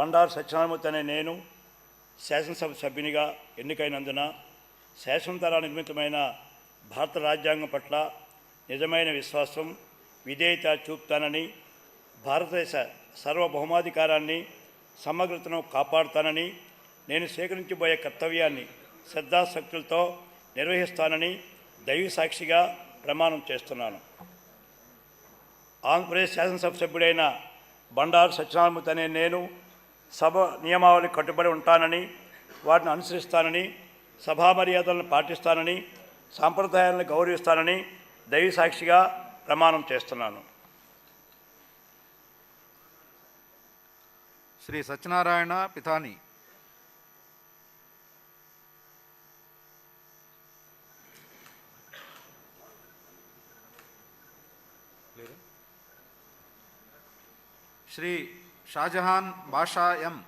బండారు సత్యనారాయణమూర్తి అనే నేను శాసనసభ సభ్యునిగా ఎన్నికైనందున శాసనతర నిర్మితమైన భారత రాజ్యాంగం పట్ల నిజమైన విశ్వాసం విధేయత చూపుతానని భారతదేశ సార్వభౌమాధికారాన్ని సమగ్రతను కాపాడుతానని నేను సేకరించబోయే కర్తవ్యాన్ని శ్రద్ధాశక్తులతో నిర్వహిస్తానని దైవ సాక్షిగా ప్రమాణం చేస్తున్నాను. ఆంధ్రప్రదేశ్ శాసనసభ సభ్యుడైన బండారు సత్యనారాయణమూర్తి అనే నేను సభ నియమావళి కట్టుబడి ఉంటానని వాటిని అనుసరిస్తానని సభా మర్యాదలను పాటిస్తానని సాంప్రదాయాలను గౌరవిస్తానని దైవ సాక్షిగా ప్రమాణం చేస్తున్నాను. శ్రీ సత్యనారాయణ పితాని. శ్రీ शाहजहां बाषा एम